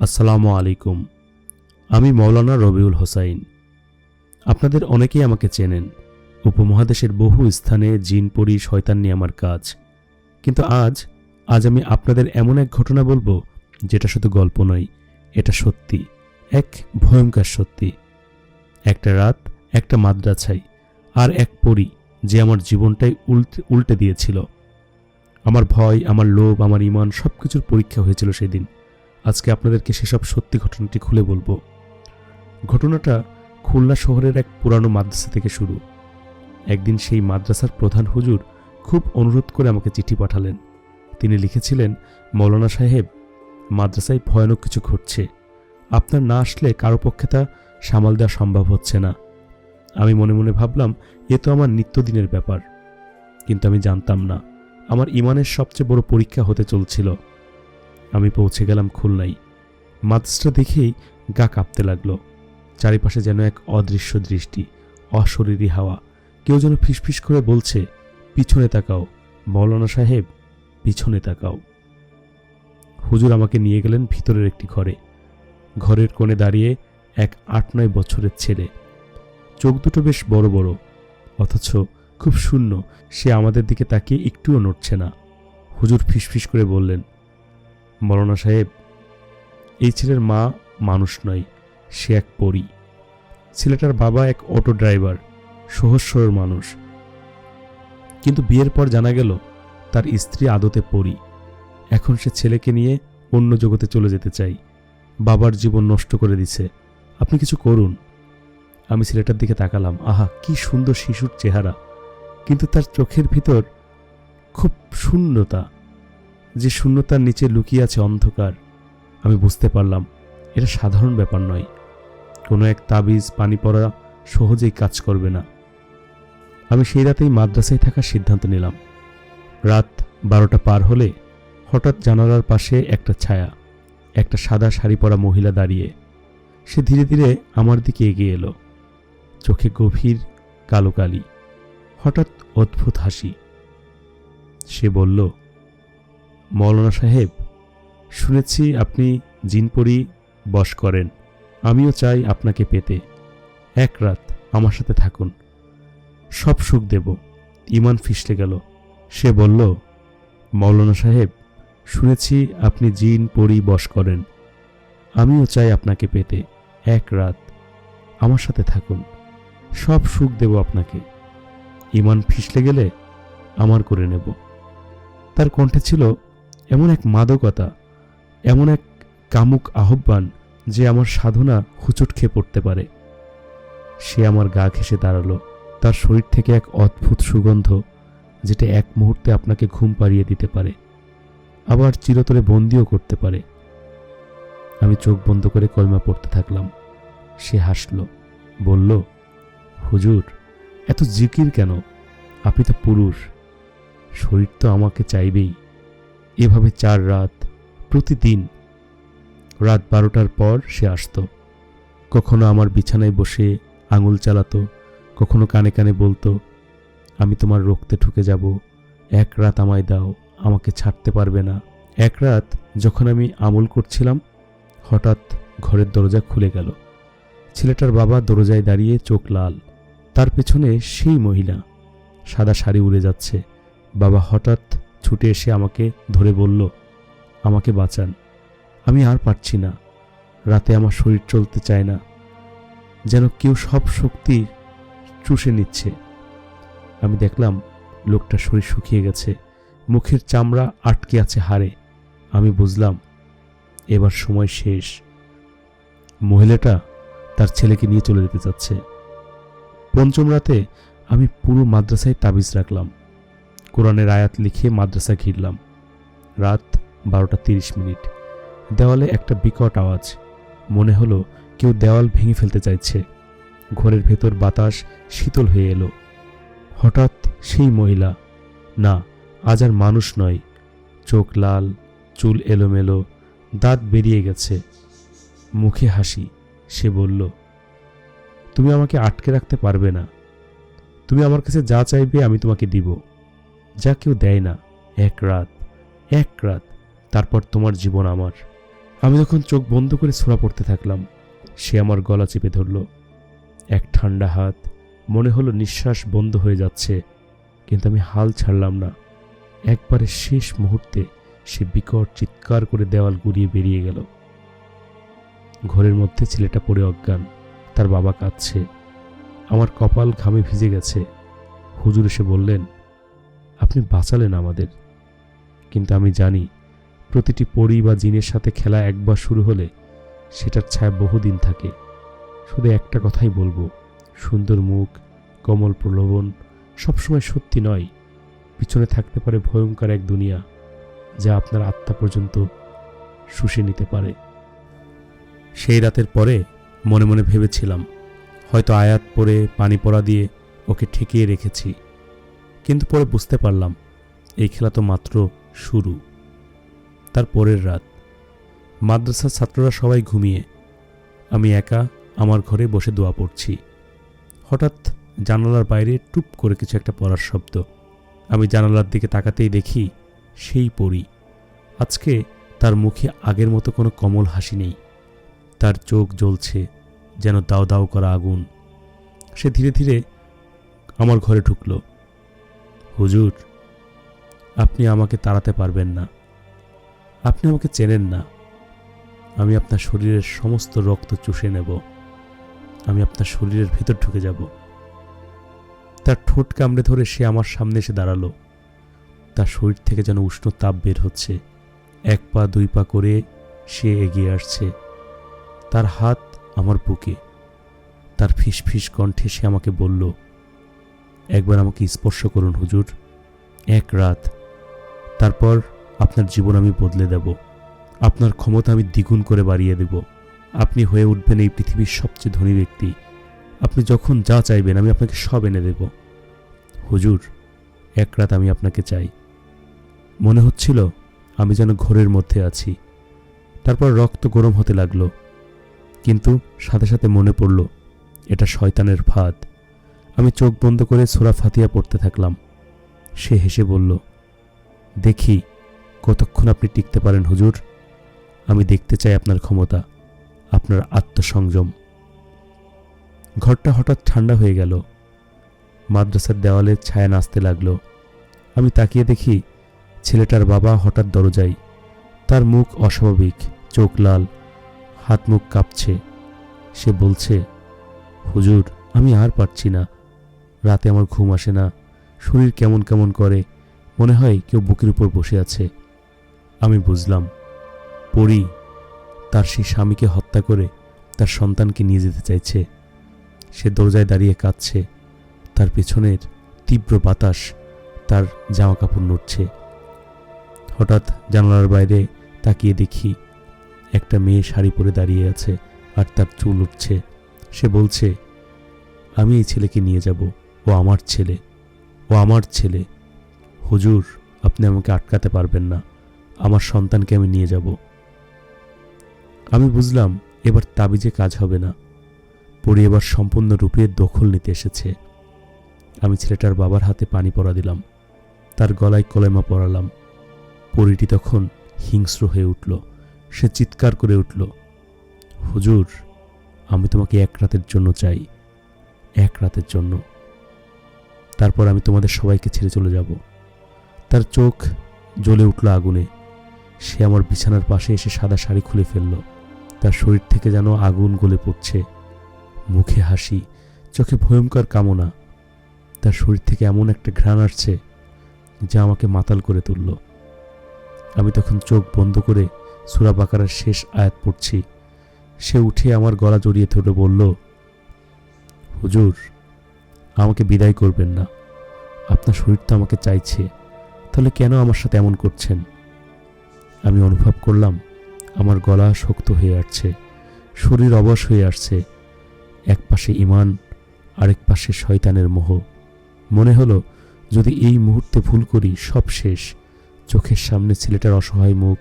আসসালামু আলাইকুম। আমি মৌলানা রবিউল হোসাইন। আপনাদের অনেকেই আমাকে চেনেন। উপমহাদেশের বহু স্থানে জিন, পরি, শয়তান নিয়ে আমার কাজ। কিন্তু আজ আজ আমি আপনাদের এমন এক ঘটনা বলব, যেটা শুধু গল্প নয়, এটা সত্যি, এক ভয়ঙ্কর সত্যি। একটা রাত, একটা মাদ্রাছাই আর এক পরি যে আমার জীবনটাই উল্টে উল্টে দিয়েছিল। আমার ভয়, আমার লোভ, আমার ইমান সব কিছুর পরীক্ষা হয়েছিল সেদিন। আজকে আপনাদেরকে সেসব সত্যি ঘটনাটি খুলে বলব। ঘটনাটা খুলনা শহরের এক পুরানো মাদ্রাসা থেকে শুরু। একদিন সেই মাদ্রাসার প্রধান হুজুর খুব অনুরোধ করে আমাকে চিঠি পাঠালেন। তিনি লিখেছিলেন, মৌলানা সাহেব, মাদ্রাসায় ভয়ানক কিছু ঘটছে। আপনার না আসলে কারও পক্ষে তা সামাল দেওয়া সম্ভব হচ্ছে না। আমি মনে মনে ভাবলাম, এ তো আমার নিত্যদিনের ব্যাপার। কিন্তু আমি জানতাম না, আমার ইমানের সবচেয়ে বড় পরীক্ষা হতে চলছিল। আমি পৌঁছে গেলাম খুলনায়। মাদ্রাসটা দেখেই গা কাঁপতে লাগল। চারিপাশে যেন এক অদৃশ্য দৃষ্টি, অশরীরী হাওয়া। কেউ যেন ফিসফিস করে বলছে, পিছনে তাকাও। মৌলানা সাহেব, পিছনে তাকাও। হুজুর আমাকে নিয়ে গেলেন ভিতরের একটি ঘরে। ঘরের কোণে দাঁড়িয়ে এক আট নয় বছরের ছেলে। চোখ দুটো বেশ বড় বড়, অথচ খুব শূন্য। সে আমাদের দিকে তাকিয়ে একটুও নড়ছে না। হুজুর ফিসফিস করে বললেন মৌলানা সাহেব, এই ছেলের মা মানুষ নয়, সে এক পরী। ছেলেটার বাবা এক অটো ড্রাইভার সহজ মানুষ। কিন্তু বিয়ের পর জানা গেল, তার স্ত্রী আদতে পরী। এখন সে ছেলেকে নিয়ে অন্য জগতে চলে যেতে চাই। বাবার জীবন নষ্ট করে দিছে। আপনি কিছু করুন। আমি ছেলেটার দিকে তাকালাম। আহা, কি সুন্দর শিশুর চেহারা। কিন্তু তার চোখের ভিতর খুব শূন্যতা। যে শূন্যতার নিচে লুকিয়ে আছে অন্ধকার, আমি বুঝতে পারলাম এটা সাধারণ ব্যাপার নয়। কোনো এক তাবিজ, পানি পড়া সহজেই কাজ করবে না। আমি সেই রাতেই মাদ্রাসায় থাকার সিদ্ধান্ত নিলাম। রাত বারোটা পার হলে হঠাৎ জানালার পাশে একটা ছায়া, একটা সাদা শাড়ি পরা মহিলা দাঁড়িয়ে। সে ধীরে ধীরে আমার দিকে এগিয়ে এলো। চোখে গভীর কালো কালি, হঠাৎ অদ্ভুত হাসি। সে বলল মৌলানা সাহেব, শুনেছি আপনি জিনপরি বশ করেন। আমিও চাই আপনাকে পেতে। এক রাত আমার সাথে থাকুন। সব সুখ দেব। ইমান ফিসলে গেল। সে বলল, মৌলানা সাহেব, শুনেছি আপনি জিন পরি বশ করেন। আমিও চাই আপনাকে পেতে। এক রাত আমার সাথে থাকুন। সব সুখ দেব আপনাকে। ইমান ফিসলে গেলে আমার করে নেব। তার কণ্ঠে ছিল এমন এক মাদকতা, এমন এক কামুক আহ্বান যে আমার সাধনা হুচট খেয়ে পড়তে পারে। সে আমার গা ঘেসে দাঁড়াল। তার শরীর থেকে এক অদ্ভুত সুগন্ধ, যেটা এক মুহূর্তে আপনাকে ঘুম পাড়িয়ে দিতে পারে, আবার চিরতরে বন্দিও করতে পারে। আমি চোখ বন্ধ করে কলমা পড়তে থাকলাম। সে হাসল, বলল, হুজুর, এত জিকির কেন? আপনি তো পুরুষ। শরীর তো আমাকে চাইবেই। এভাবে চার রাত, প্রতিদিন রাত বারোটার পর সে আসতো। কখনো আমার বিছানায় বসে আঙুল চালাতো, কখনো কানে কানে বলতো, আমি তোমার রক্তে ঠুকে যাব, এক রাত আমায় দাও, আমাকে ছাড়তে পারবে না। এক রাত যখন আমি আমল করছিলাম, হঠাৎ ঘরের দরজা খুলে গেল। ছেলেটার বাবা দরজায় দাঁড়িয়ে চোখ লাল। তার পেছনে সেই মহিলা। সাদা শাড়ি উড়ে যাচ্ছে। বাবা হঠাৎ ছুটে এসে আমাকে ধরে বলল, আমাকে বাঁচান। আমি আর পারছি না। রাতে আমার শরীর চলতে চায় না। যেন কেউ সব শক্তি চুষে নিচ্ছে। আমি দেখলাম লোকটা শরীর শুকিয়ে গেছে, মুখের চামড়া আটকে আছে হাড়ে। আমি বুঝলাম, এবার সময় শেষ। মহিলাটা তার ছেলেকে নিয়ে চলে যেতে চাচ্ছে। পঞ্চম রাতে আমি পুরো মাদ্রাসায় তাবিজ রাখলাম। কোরআনের আয়াত লিখে মাদ্রাসা ঘিরলাম। রাত বারোটা তিরিশ মিনিট। দেওয়ালে একটা বিকট আওয়াজ। মনে হলো কেউ দেওয়াল ভেঙে ফেলতে চাইছে। ঘরের ভেতর বাতাস শীতল হয়ে এলো। হঠাৎ সেই মহিলা। না, আজ আর মানুষ নয়। চোখ লাল, চুল এলোমেলো, দাঁত বেরিয়ে গেছে। মুখে হাসি। সে বলল, তুমি আমাকে আটকে রাখতে পারবে না। তুমি আমার কাছে যা চাইবে আমি তোমাকে দিব। যা কেউ দেয় না, এক রাত এক রাত, তারপর তোমার জীবন আমার। আমি যখন চোখ বন্ধ করে ছোড়া পড়তে থাকলাম। সে আমার গলা চেপে ধরল। এক ঠান্ডা হাত, মনে হলো নিঃশ্বাস বন্ধ হয়ে যাচ্ছে, কিন্তু আমি হাল ছাড়লাম না। একবারে শেষ মুহূর্তে সে বিকট চিৎকার করে দেওয়াল গুড়িয়ে বেরিয়ে গেল। ঘরের মধ্যে ছেলেটা পড়ে অজ্ঞান, তার বাবা কাঁদছে। আমার কপাল ঘামে ভিজে গেছে। হুজুর এসে বললেন আপনি বাঁচালেন আমাদের। কিন্তু আমি জানি, প্রতিটি পরি বা জিনের সাথে খেলা একবার শুরু হলে সেটার ছায়া বহুদিন থাকে। শুধু একটা কথাই বলব, সুন্দর মুখ, কমল প্রলোভন সবসময় সত্যি নয়, পিছনে থাকতে পারে ভয়ঙ্কর এক দুনিয়া যা আপনার আত্মা পর্যন্ত শুষে নিতে পারে। সেই রাতের পরে মনে মনে ভেবেছিলাম, হয়তো আয়াত পরে পানি পড়া দিয়ে ওকে ঠেকিয়ে রেখেছি। কিন্তু পরে বুঝতে পারলাম, এই খেলা তো মাত্র শুরু। তার পরের রাত। মাদ্রাসার ছাত্ররা সবাই ঘুমিয়ে। আমি একা আমার ঘরে বসে দোয়া পড়ছি। হঠাৎ জানালার বাইরে টুপ করে কিছু একটা পড়ার শব্দ। আমি জানালার দিকে তাকাতেই দেখি সেই পড়ি আজকে তার মুখে আগের মতো কোনো কমল হাসি নেই। তার চোখ জ্বলছে, যেন দাও দাও করা আগুন। সে ধীরে ধীরে আমার ঘরে ঢুকলো। হুজুর, আপনি আমাকে তাড়াতে পারবেন না। আপনি আমাকে চেনেন না। আমি আপনার শরীরের সমস্ত রক্ত চুষে নেব। আমি আপনার শরীরের ভেতর ঢুকে যাব। তার ঠোঁট কামড়ে ধরে সে আমার সামনে এসে দাঁড়াল। তার শরীর থেকে যেন উষ্ণ তাপ বের হচ্ছে। এক পা, দুই পা করে সে এগিয়ে আসছে। তার হাত আমার বুকে। তার ফিস ফিস কণ্ঠে সে আমাকে বলল একবার আমাকে স্পর্শ করুন, হুজুর। এক রাত। তারপর আপনার জীবন আমি বদলে দেব। আপনার ক্ষমতা আমি দ্বিগুণ করে বাড়িয়ে দেব। আপনি হয়ে উঠবেন এই পৃথিবীর সবচেয়ে ধনী ব্যক্তি। আপনি যখন যা চাইবেন, আমি আপনাকে সব এনে দেব। হুজুর, এক রাত আমি আপনাকে চাই। মনে হচ্ছিল আমি যেন ঘোরের মধ্যে আছি। তারপর রক্ত গরম হতে লাগল। কিন্তু সাথে সাথে মনে পড়ল, এটা শয়তানের ফাঁদ। আমি চোখ বন্ধ করে সোরা ফাতিয়া পড়তে থাকলাম। সে হেসে বলল, দেখি, কতক্ষণ আপনি টিকতে পারেন হুজুর? আমি দেখতে চাই আপনার ক্ষমতা, আপনার আত্মসংযম। ঘরটা হঠাৎ ঠান্ডা হয়ে গেল। মাদ্রাসার দেওয়ালে ছায়া নাচতে লাগল। আমি তাকিয়ে দেখি, ছেলেটার বাবা হঠাৎ দরজায়, তার মুখ অস্বাভাবিক, চোখ লাল, হাত মুখ কাঁপছে। সে বলছে, হুজুর, আমি আর পারছি না। রাতে আমার ঘুম আসে না। শরীর কেমন কেমন করে, মনে হয় কেউ বুকের উপর বসে আছে। আমি বুঝলাম পড়ি তার সেই স্বামীকে হত্যা করে তার সন্তানকে নিয়ে যেতে চাইছে। সে দরজায় দাঁড়িয়ে কাঁদছে, তার পেছনের তীব্র বাতাস তার জামা কাপড় নড়ছে। হঠাৎ জানালার বাইরে তাকিয়ে দেখি, একটা মেয়ে শাড়ি পরে দাঁড়িয়ে আছে আর তার চুল উঠছে সে বলছে, আমি এই ছেলেকে নিয়ে যাব। ও আমার ছেলে, ও আমার ছেলে। হুজুর, আপনি আমাকে আটকাতে পারবেন না। আমার সন্তানকে আমি নিয়ে যাব। আমি বুঝলাম, এবার তাবিজে কাজ হবে না। পরি এবার সম্পূর্ণরূপে দখল নিতে এসেছে। আমি ছেলেটার বাবার হাতে পানি পরা দিলাম। তার গলায় কলেমা পরালাম। পরিটি তখন হিংস্র হয়ে উঠল। সে চিৎকার করে উঠল, হুজুর, আমি তোমাকে এক রাতের জন্য চাই। এক রাতের জন্য। তারপর আমি তোমাদের সবাইকে ছেড়ে চলে যাব। তার চোখ জ্বলে উঠল আগুনে। সে আমার বিছানার পাশে এসে সাদা শাড়ি খুলে ফেলল। তার শরীর থেকে যেন আগুন গলে পড়ছে। মুখে হাসি, চোখে ভয়ঙ্কর কামনা। তার শরীর থেকে এমন একটা ঘ্রাণ আসছে যা আমাকে মাতাল করে তুলল। আমি তখন চোখ বন্ধ করে সুরা বাকারার শেষ আয়াত পড়ছি। সে উঠে আমার গলা জড়িয়ে ধরে বলল, হুজুর আমাকে বিদায় করবেন না। আপনার শরীর তো আমাকে চাইছে। তাহলে কেন আমার সাথে এমন করছেন? আমি অনুভব করলাম, আমার গলা শক্ত হয়ে আসছে, শরীর অবশ হয়ে আসছে। এক পাশে ইমান আরেক পাশে শয়তানের মোহ। মনে হলো, যদি এই মুহূর্তে ভুল করি, সব শেষ। চোখের সামনে ছেলেটার অসহায় মুখ,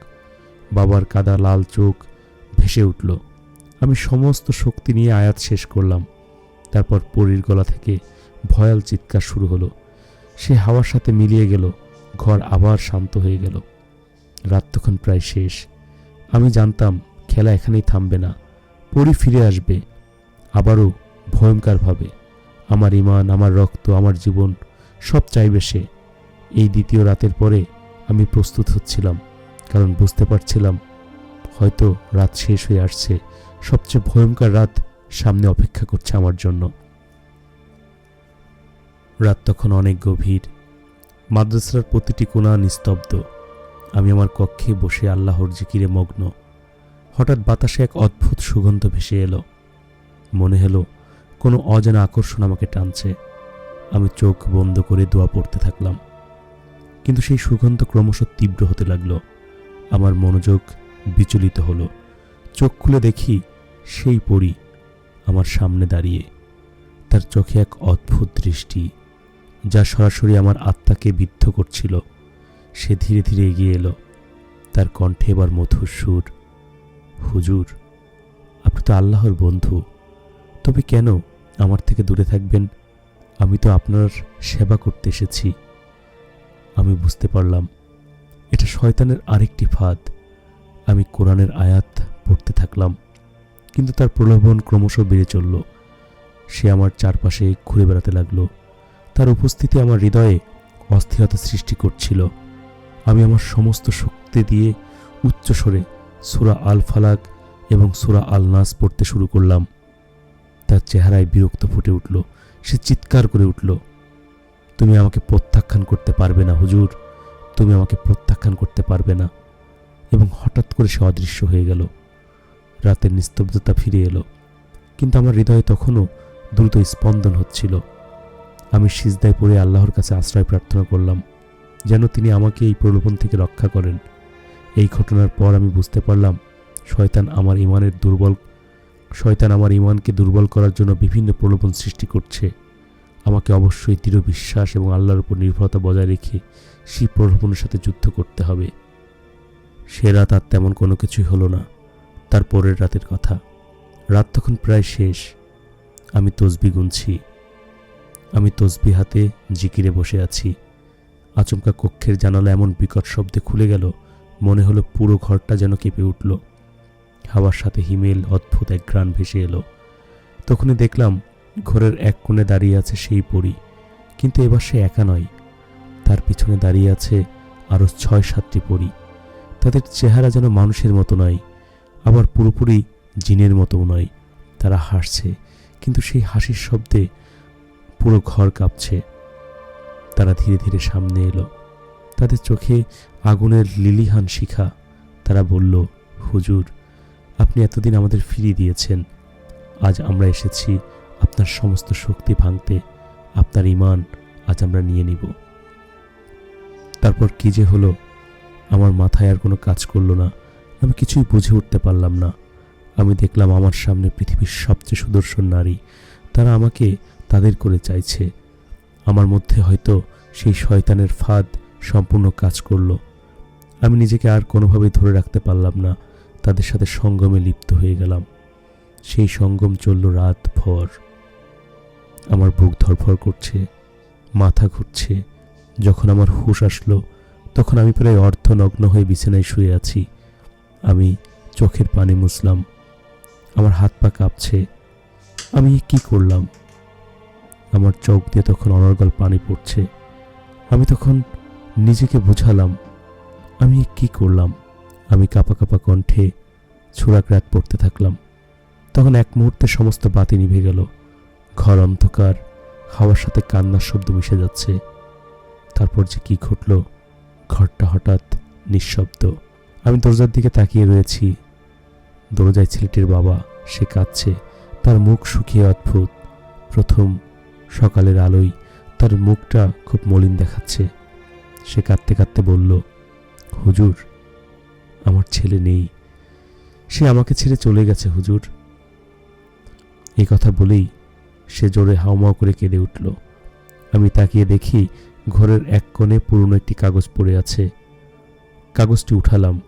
বাবার কাদা লাল চোখ ভেসে উঠল। আমি সমস্ত শক্তি নিয়ে আয়াত শেষ করলাম। তারপর পরীর গলা থেকে ভয়াল চিৎকার শুরু হলো। সে হাওয়ার সাথে মিলিয়ে গেল। ঘর আবার শান্ত হয়ে গেল। রাত তখন প্রায় শেষ। আমি জানতাম, খেলা এখানেই থামবে না। পরি ফিরে আসবে। আবারও ভয়ঙ্করভাবে আমার ইমান, আমার রক্ত, আমার জীবন, সব চাইবে সে। এই দ্বিতীয় রাতের পরে আমি প্রস্তুত হচ্ছিলাম, কারণ বুঝতে পারছিলাম, হয়তো রাত শেষ হয়ে আসছে। সবচেয়ে ভয়ঙ্কর রাত সামনে অপেক্ষা করছে আমার জন্য। রাত তখন অনেক গভীর। মাদ্রাসার প্রতিটি কোণা নিস্তব্ধ। আমি আমার কক্ষে বসে আল্লাহর জিকিরে মগ্ন। হঠাৎ বাতাসে এক অদ্ভুত সুগন্ধ ভেসে এলো। মনে হলো কোনো অজানা আকর্ষণ আমাকে টানছে। আমি চোখ বন্ধ করে দোয়া পড়তে থাকলাম। কিন্তু সেই সুগন্ধ ক্রমশ তীব্র হতে লাগল। আমার মনোযোগ বিচলিত হলো। চোখ খুলে দেখি সেই পরি আমার সামনে দাঁড়িয়ে। তার চোখে এক অদ্ভুত দৃষ্টি। যা সরাসরি আমার আত্মাকে বিদ্ধ করছিল, সে ধীরে ধীরে এগিয়ে এলো। তার কণ্ঠে এবার মধুর সুর, হুজুর, আপনি তো আল্লাহর বন্ধু, তবে কেন আমার থেকে দূরে থাকবেন? আমি তো আপনার সেবা করতে এসেছি। আমি বুঝতে পারলাম, এটা শয়তানের আরেকটি ফাঁদ। আমি কোরআনের আয়াত পড়তে থাকলাম, কিন্তু তার প্রলোভন ক্রমশ বেড়ে চলল। সে আমার চারপাশে ঘুরে বেড়াতে লাগল। তার উপস্থিতি আমার হৃদয়ে অস্থিরতা সৃষ্টি করছিল। আমি আমার সমস্ত শক্তি দিয়ে উচ্চস্বরে সুরা আল ফালাক এবং সুরা আল নাস পড়তে শুরু করলাম। তার চেহারায় বিরক্ত ফুটে উঠল। সে চিৎকার করে উঠল, তুমি আমাকে প্রত্যাখ্যান করতে পারবে না, হুজুর। তুমি আমাকে প্রত্যাখ্যান করতে পারবে না। এবং হঠাৎ করে সে অদৃশ্য হয়ে গেল। রাতের নিস্তব্ধতা ফিরে এলো। কিন্তু আমার হৃদয়ে তখনও দ্রুত স্পন্দন হচ্ছিল। আমি সিজদায় পড়ে আল্লাহর কাছে আশ্রয় প্রার্থনা করলাম, যেন তিনি আমাকে এই প্রলোভন থেকে রক্ষা করেন। এই ঘটনার পর আমি বুঝতে পারলাম, শয়তান আমার ইমানের দুর্বল, শয়তান আমার ইমানকে দুর্বল করার জন্য বিভিন্ন প্রলোভন সৃষ্টি করছে। আমাকে অবশ্যই দৃঢ় বিশ্বাস এবং আল্লাহর উপর নির্ভরতা বজায় রেখে সেই প্রলোভনের সাথে যুদ্ধ করতে হবে। সে রাত আর তেমন কোনো কিছুই হলো না। তার পরের রাতের কথা। রাত তখন প্রায় শেষ। আমি তসবি গুনছি। আমি তসবি হাতে জিকিরে বসে আছি। আচমকা কক্ষের জানালা এমন বিকট শব্দে খুলে গেল, মনে হলো পুরো ঘরটা যেন কেঁপে উঠল। হাওয়ার সাথে হিমেল অদ্ভুত এক গ্রান ভেসে এলো। তখনই দেখলাম, ঘরের এক কোণে দাঁড়িয়ে আছে সেই পরী, কিন্তু এবার সে একা নয়। তার পিছনে দাঁড়িয়ে আছে আরও ছয় সাতটি পরী। তাদের চেহারা যেন মানুষের মতো নয়, আবার পুরোপুরি জিনের মতোও নয়। তারা হাসছে, কিন্তু সেই হাসির শব্দে পুরো ঘর কাঁপছে। তারা ধীরে ধীরে সামনে এলো। তাদের চোখে আগুনের লিলিহান শিখা। তারা বলল, হুজুর, আপনি এতদিন আমাদের ফিরিয়ে দিয়েছেন। আজ আমরা এসেছি আপনার সমস্ত শক্তি ভাঙতে। আপনার ইমান আজ আমরা নিয়ে নিব। তারপর কি যে হলো, আমার মাথায় আর কোনো কাজ করল না। আমি কিছুই বুঝে উঠতে পারলাম না। আমি দেখলাম আমার সামনে পৃথিবীর সবচেয়ে সুদর্শন নারী। তারা আমাকে তাদের করে চাইছে। আমার মধ্যে হয়তো সেই শয়তানের ফাঁদ সম্পূর্ণ কাজ করল। আমি নিজেকে আর কোনোভাবেই ধরে রাখতে পারলাম না। তাদের সাথে সঙ্গমে লিপ্ত হয়ে গেলাম। সেই সঙ্গম চলল রাত ভর। আমার বুক ধরফর করছে, মাথা ঘুরছে। যখন আমার হুশ আসলো, তখন আমি প্রায় অর্ধনগ্ন হয়ে বিছানায় শুয়ে আছি। আমি চোখের পানি মুছলাম। আমার হাত পা কাঁপছে। আমি কি করলাম? আমার চোখ দিয়ে তখন অনর্গল পানি পড়ছে। আমি তখন নিজেকে বোঝালাম, আমি কি করলাম? আমি কাপা কাপা কণ্ঠে রাত পড়তে থাকলাম। তখন এক মুহূর্তে সমস্ত বাতি নিভে গেল। ঘর অন্ধকার, হাওয়ার সাথে কান্নার শব্দ মিশে যাচ্ছে। তারপর যে কি ঘটল? ঘরটা হঠাৎ নিঃশব্দ। আমি দরজার দিকে তাকিয়ে রয়েছি। দরজায় ছেলেটির বাবা, সে কাঁদছে। তার মুখ শুকিয়ে অদ্ভুত। প্রথম সকালের আলোয় তার মুখটা খুব মলিন দেখাচ্ছে। সে কাঁদতে কাঁদতে বলল, হুজুর, আমার ছেলে নেই। সে আমাকে ছেড়ে চলে গেছে, হুজুর। এই কথা বলেই সে জোরে হাওমাও করে কেঁদে উঠল। আমি তাকিয়ে দেখি ঘরের এক কোণে পুরনো একটি কাগজ পড়ে আছে। কাগজটি উঠালাম,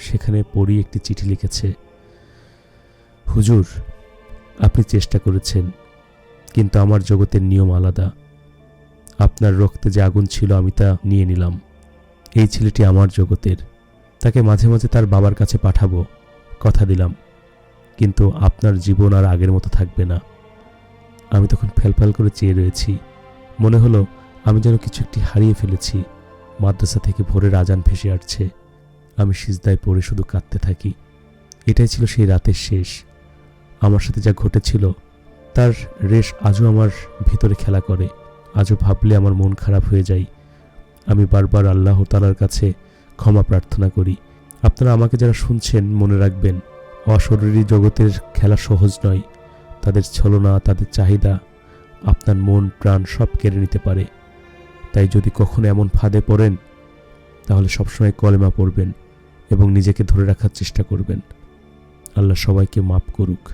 সেখানে পড়ি একটি চিঠি লিখেছে, হুজুর, আপনি চেষ্টা করেছেন কিন্তু আমার জগতের নিয়ম আলাদা। আপনার রক্তে যে আগুন ছিল আমি তা নিয়ে নিলাম। এই ছেলেটি আমার জগতের। তাকে মাঝে মাঝে তার বাবার কাছে পাঠাবো, কথা দিলাম। কিন্তু আপনার জীবন আর আগের মতো থাকবে না। আমি তখন ফেলফেল করে চেয়ে রয়েছি। মনে হলো আমি যেন কিছু একটি হারিয়ে ফেলেছি। মাদ্রাসা থেকে ভোরের আজান ভেসে আসছে। আমি সিজদায় পড়ে শুধু কাঁদতে থাকি। এটাই ছিল সেই রাতের শেষ। আমার সাথে যা ঘটেছিল তার রেশ আজও আমার ভিতরে খেলা করে। আজও ভাবলে আমার মন খারাপ হয়ে যায়। আমি বারবার আল্লাহ তালার কাছে ক্ষমা প্রার্থনা করি। আপনারা আমাকে যারা শুনছেন, মনে রাখবেন, অশরীরী জগতের খেলা সহজ নয়। তাদের ছলনা, তাদের চাহিদা, আপনার মন, প্রাণ সব কেড়ে নিতে পারে। তাই যদি কখনো এমন ফাঁদে পড়েন, তাহলে সবসময় কলেমা পড়বেন এবং নিজেকে ধরে রাখার চেষ্টা করবেন। আল্লাহ সবাইকে মাফ করুক।